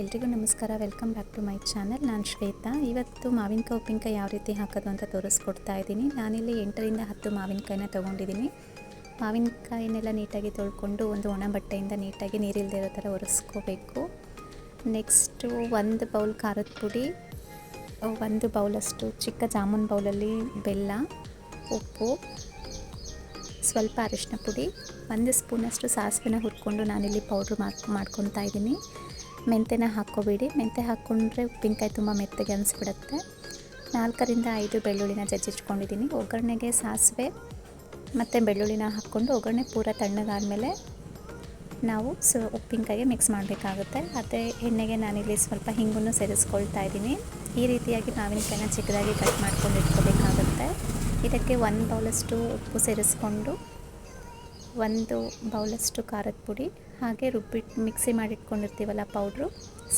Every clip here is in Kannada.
ಎಲ್ರಿಗೂ ನಮಸ್ಕಾರ. Welcome back to my channel ನಾನು ಶ್ವೇತಾ. ಇವತ್ತು ಮಾವಿನಕಾಯಿ ಉಪ್ಪಿನಕಾಯಿ ಯಾವ ರೀತಿ ಹಾಕೋದು ಅಂತ ತೋರಿಸ್ಕೊಡ್ತಾ ಇದ್ದೀನಿ. ನಾನಿಲ್ಲಿ ಎಂಟರಿಂದ ಹತ್ತು ಮಾವಿನಕಾಯಿನ ತೊಗೊಂಡಿದ್ದೀನಿ. ಮಾವಿನಕಾಯಿನೆಲ್ಲ ನೀಟಾಗಿ ತೊಳ್ಕೊಂಡು ಒಂದು ಒಣ ಬಟ್ಟೆಯಿಂದ ನೀಟಾಗಿ ನೀರಿಲ್ಲದೆ ಇರೋ ಥರ ಒರೆಸ್ಕೋಬೇಕು. ನೆಕ್ಸ್ಟು ಒಂದು ಬೌಲ್ ಖಾರದ ಪುಡಿ, ಒಂದು ಬೌಲಷ್ಟು ಚಿಕ್ಕ ಜಾಮೂನ್ ಬೌಲಲ್ಲಿ ಬೆಲ್ಲ, ಉಪ್ಪು, ಸ್ವಲ್ಪ ಅರಿಶಿನ ಪುಡಿ, ಒಂದು ಸ್ಪೂನಷ್ಟು ಸಾಸಿವೆನ ಹುರ್ಕೊಂಡು ನಾನಿಲ್ಲಿ ಪೌಡ್ರ್ ಮಾಡ್ ಮಾಡ್ಕೊತಾ ಇದ್ದೀನಿ. ಮೆಂತೆನ ಹಾಕ್ಕೋಬೇಡಿ. ಮೆಂತೆ ಹಾಕ್ಕೊಂಡ್ರೆ ಉಪ್ಪಿನಕಾಯಿ ತುಂಬ ಮೆತ್ತಗೆ ಅನಿಸ್ಬಿಡುತ್ತೆ. ನಾಲ್ಕರಿಂದ ಐದು ಬೆಳ್ಳುಳ್ಳಿನ ಜಜ್ಜಿಟ್ಕೊಂಡಿದ್ದೀನಿ. ಒಗ್ಗರಣೆಗೆ ಸಾಸಿವೆ ಮತ್ತು ಬೆಳ್ಳುಳ್ಳಿನ ಹಾಕ್ಕೊಂಡು ಒಗ್ಗರಣೆ ಪೂರ ತಣ್ಣಗಾದಮೇಲೆ ನಾವು ಸೊ ಉಪ್ಪಿನಕಾಯಿಗೆ ಮಿಕ್ಸ್ ಮಾಡಬೇಕಾಗುತ್ತೆ. ಅದೇ ಎಣ್ಣೆಗೆ ನಾನಿಲ್ಲಿ ಸ್ವಲ್ಪ ಹಿಂಗನ್ನು ಸೇರಿಸ್ಕೊಳ್ತಾ ಇದ್ದೀನಿ. ಈ ರೀತಿಯಾಗಿ ಮಾವಿನಕಾಯಿನ ಚಿಕ್ಕದಾಗಿ ಕಟ್ ಮಾಡ್ಕೊಂಡು ಇಟ್ಕೋಬೇಕಾಗುತ್ತೆ. ಇದಕ್ಕೆ ಒಂದು ಬೌಲಷ್ಟು ಉಪ್ಪು ಸೇರಿಸ್ಕೊಂಡು ಒಂದು ಬೌಲಷ್ಟು ಖಾರದ ಪುಡಿ, ಹಾಗೆ ರುಬ್ಬಿಟ್ಟು ಮಿಕ್ಸಿ ಮಾಡಿಟ್ಕೊಂಡಿರ್ತೀವಲ್ಲ ಪೌಡ್ರು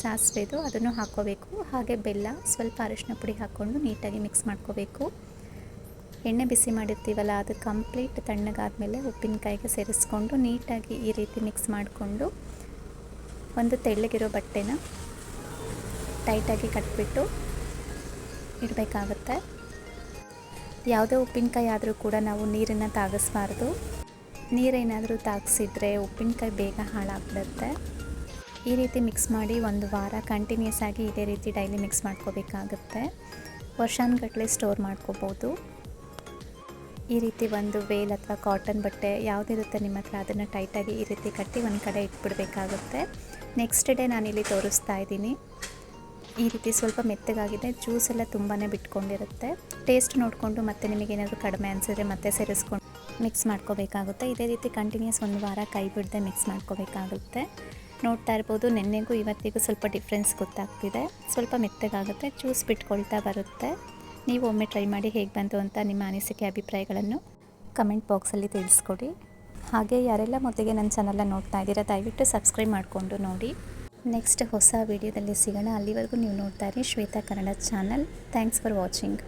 ಸಾಸಿವೆದು ಅದನ್ನು ಹಾಕ್ಕೋಬೇಕು. ಹಾಗೆ ಬೆಲ್ಲ, ಸ್ವಲ್ಪ ಅರಿಶಿನ ಪುಡಿ ಹಾಕ್ಕೊಂಡು ನೀಟಾಗಿ ಮಿಕ್ಸ್ ಮಾಡ್ಕೋಬೇಕು. ಎಣ್ಣೆ ಬಿಸಿ ಮಾಡಿರ್ತೀವಲ್ಲ, ಅದು ಕಂಪ್ಲೀಟ್ ತಣ್ಣಗಾದಮೇಲೆ ಉಪ್ಪಿನಕಾಯಿಗೆ ಸೇರಿಸ್ಕೊಂಡು ನೀಟಾಗಿ ಈ ರೀತಿ ಮಿಕ್ಸ್ ಮಾಡಿಕೊಂಡು ಒಂದು ತೆಳ್ಳಗಿರೋ ಬಟ್ಟೆನ ಟೈಟಾಗಿ ಕಟ್ಬಿಟ್ಟು ಇಡಬೇಕಾಗತ್ತೆ. ಯಾವುದೇ ಉಪ್ಪಿನಕಾಯಿ ಆದರೂ ಕೂಡ ನಾವು ನೀರನ್ನು ತಾಗಿಸ್ಬಾರ್ದು. ನೀರೇನಾದರೂ ತಾಗಿಸಿದ್ರೆ ಉಪ್ಪಿನಕಾಯಿ ಬೇಗ ಹಾಳಾಗ್ಬಿಡುತ್ತೆ. ಈ ರೀತಿ ಮಿಕ್ಸ್ ಮಾಡಿ ಒಂದು ವಾರ ಕಂಟಿನ್ಯೂಸ್ ಆಗಿ ಇದೇ ರೀತಿ ಡೈಲಿ ಮಿಕ್ಸ್ ಮಾಡ್ಕೋಬೇಕಾಗುತ್ತೆ. ವರ್ಷಾನುಗಟ್ಟಲೆ ಸ್ಟೋರ್ ಮಾಡ್ಕೋಬೋದು. ಈ ರೀತಿ ಒಂದು ವೇಲ್ ಅಥವಾ ಕಾಟನ್ ಬಟ್ಟೆ ಯಾವುದಿರುತ್ತೆ ನಿಮ್ಮ ಹತ್ರ ಅದನ್ನು ಟೈಟಾಗಿ ಈ ರೀತಿ ಕಟ್ಟಿ ಒಂದು ಕಡೆ ಇಟ್ಬಿಡಬೇಕಾಗುತ್ತೆ. ನೆಕ್ಸ್ಟ್ ಡೇ ನಾನಿಲ್ಲಿ ತೋರಿಸ್ತಾ ಇದ್ದೀನಿ. ಈ ರೀತಿ ಸ್ವಲ್ಪ ಮೆತ್ತಗಾಗಿದೆ ಜ್ಯೂಸ್ ಎಲ್ಲ ತುಂಬಾ ಬಿಟ್ಕೊಂಡಿರುತ್ತೆ. ಟೇಸ್ಟ್ ನೋಡಿಕೊಂಡು ಮತ್ತೆ ನಿಮಗೇನಾದರೂ ಕಡಿಮೆ ಅನಿಸಿದ್ರೆ ಮತ್ತೆ ಸೇರಿಸ್ಕೊಂಡು ಮಿಕ್ಸ್ ಮಾಡ್ಕೋಬೇಕಾಗುತ್ತೆ. ಇದೇ ರೀತಿ ಕಂಟಿನ್ಯೂಸ್ ಒಂದು ವಾರ ಕೈ ಬಿಡದೆ ಮಿಕ್ಸ್ ಮಾಡ್ಕೋಬೇಕಾಗುತ್ತೆ. ನೋಡ್ತಾ ಇರ್ಬೋದು, ನೆನ್ನೆಗೂ ಇವತ್ತಿಗೂ ಸ್ವಲ್ಪ ಡಿಫ್ರೆನ್ಸ್ ಗೊತ್ತಾಗ್ತಿದೆ. ಸ್ವಲ್ಪ ಮೆತ್ತಗಾಗುತ್ತೆ ಜ್ಯೂಸ್ ಬಿಟ್ಕೊಳ್ತಾ ಬರುತ್ತೆ. ನೀವು ಒಮ್ಮೆ ಟ್ರೈ ಮಾಡಿ ಹೇಗೆ ಬಂತು ಅಂತ ನಿಮ್ಮ ಅನಿಸಿಕೆ, ಅಭಿಪ್ರಾಯಗಳನ್ನು ಕಮೆಂಟ್ ಬಾಕ್ಸಲ್ಲಿ ತಿಳಿಸ್ಕೊಡಿ. ಹಾಗೆ ಯಾರೆಲ್ಲ ಮೊದಲಿಗೆ ನನ್ನ ಚಾನಲ್ನ ನೋಡ್ತಾ ಇದ್ದೀರಾ, ದಯವಿಟ್ಟು ಸಬ್ಸ್ಕ್ರೈಬ್ ಮಾಡಿಕೊಂಡು ನೋಡಿ. ನೆಕ್ಸ್ಟ್ ಹೊಸ ವಿಡಿಯೋದಲ್ಲಿ ಸಿಗೋಣ. ಅಲ್ಲಿವರೆಗೂ ನೀವು ನೋಡ್ತಾ ಇರಿ Shweta Kannada channel thanks for watching